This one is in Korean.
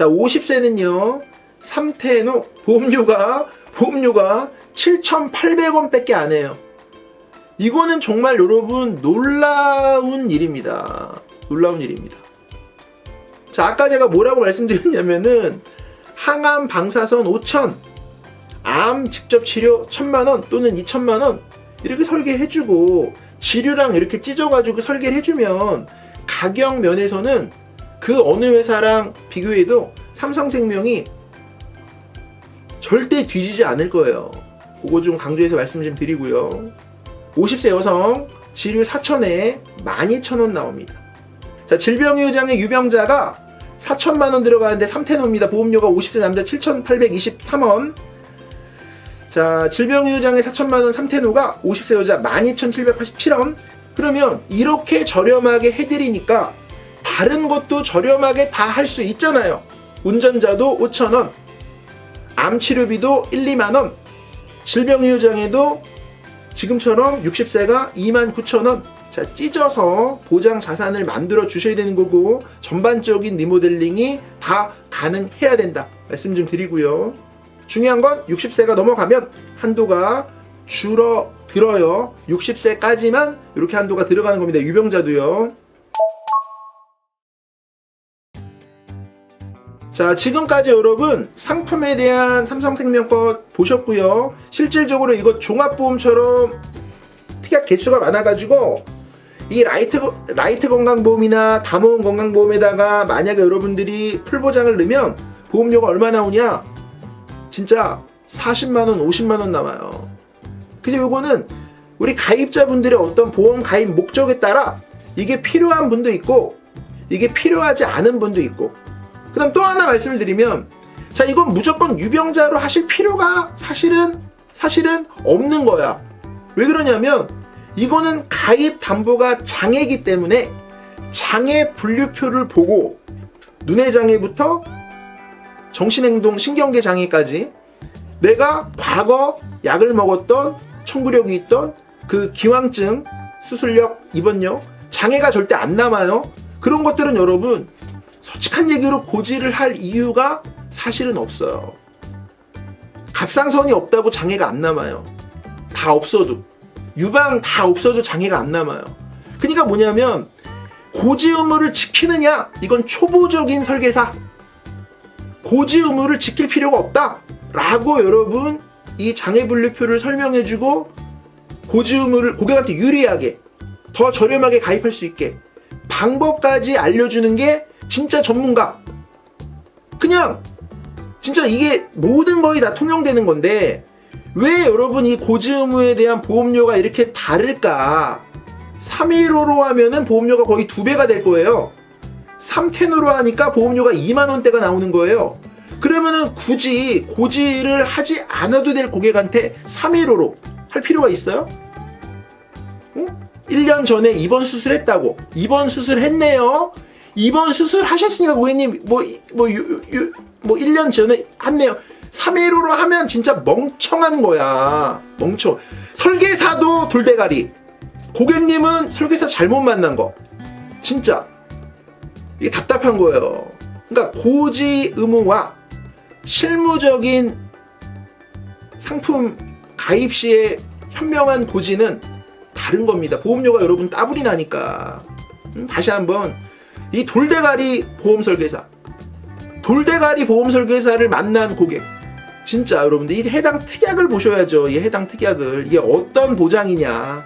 자, 50세는요. 3태노 보험료가 보험료가 7,800원 밖에 안 해요. 이거는 정말 여러분 놀라운 일입니다. 놀라운 일입니다. 자, 아까 제가 뭐라고 말씀드렸냐면은 항암 방사선 5천, 암 직접 치료 1천만 원 또는 2천만 원 이렇게 설계해 주고 지류랑 이렇게 찢어 가지고 설계를 해 주면 가격 면에서는 그 어느 회사랑 비교해도 삼성생명이 절대 뒤지지 않을 거예요. 그거 좀 강조해서 말씀 좀 드리고요. 50세 여성 지류 4천에 12,000원 나옵니다. 자, 질병의장의 유병자가 4천만 원 들어가는데 3태노입니다. 보험료가 50세 남자 7,823원. 자, 질병의장의 4천만 원 3태노가 50세 여자 12,787원. 그러면 이렇게 저렴하게 해드리니까 다른 것도 저렴하게 다 할 수 있잖아요. 운전자도 5,000원, 암 치료비도 1, 2만 원, 질병의료장에도 지금처럼 60세가 2만 9천 원. 자, 찢어서 보장 자산을 만들어 주셔야 되는 거고 전반적인 리모델링이 다 가능해야 된다. 말씀 좀 드리고요. 중요한 건 60세가 넘어가면 한도가 줄어들어요. 60세까지만 이렇게 한도가 들어가는 겁니다. 유병자도요. 자, 지금까지 여러분 상품에 대한 삼성생명 것 보셨고요. 실질적으로 이거 종합보험처럼 특약 개수가 많아가지고 이 라이트 라이트 건강보험이나 담원 건강보험에다가 만약에 여러분들이 풀보장을 넣으면 보험료가 얼마 나오냐? 진짜 40만 원, 50만 원 남아요. 그래서 요거는 우리 가입자분들의 어떤 보험 가입 목적에 따라 이게 필요한 분도 있고 이게 필요하지 않은 분도 있고 그 다음 또 하나 말씀을 드리면 자 이건 무조건 유병자로 하실 필요가 사실은 사실은 없는 거야. 왜 그러냐면 이거는 가입 담보가 장애이기 때문에 장애 분류표를 보고 눈의 장애부터 정신행동 신경계 장애까지 내가 과거 약을 먹었던 청구력이 있던 그 기왕증 수술력 입원력 장애가 절대 안 남아요. 그런 것들은 여러분 솔직한 얘기로 고지를 할 이유가 사실은 없어요. 갑상선이 없다고 장애가 안 남아요. 다 없어도. 유방 다 없어도 장애가 안 남아요. 그러니까 뭐냐면 고지 의무를 지키느냐? 이건 초보적인 설계사. 고지 의무를 지킬 필요가 없다. 라고 여러분 이 장애 분류표를 설명해주고 고지 의무를 고객한테 유리하게 더 저렴하게 가입할 수 있게 방법까지 알려주는 게 진짜 전문가. 그냥 진짜 이게 모든 거의 다 통용되는 건데 왜 여러분 이 고지 의무에 대한 보험료가 이렇게 다를까? 315로 하면은 보험료가 거의 두 배가 될 거예요. 310으로 하니까 보험료가 2만 원대가 나오는 거예요. 그러면은 굳이 고지를 하지 않아도 될 고객한테 315로 할 필요가 있어요? 어? 1년 전에 입원 수술했다고. 입원 수술했네요. 입원 수술 하셨으니까 고객님 뭐 뭐 뭐 1년 전에 했네요. 315로 하면 진짜 멍청한 거야. 멍청. 설계사도 돌대가리. 고객님은 설계사 잘못 만난 거. 진짜. 이게 답답한 거예요. 그러니까 고지 의무와 실무적인 상품 가입 시의 현명한 고지는 다른 겁니다. 보험료가 여러분 따블이 나니까. 음, 다시 한번 이 돌대가리 보험 설계사, 돌대가리 보험 설계사를 만난 고객. 진짜 여러분들 이 해당 특약을 보셔야죠. 이 해당 특약을 이게 어떤 보장이냐.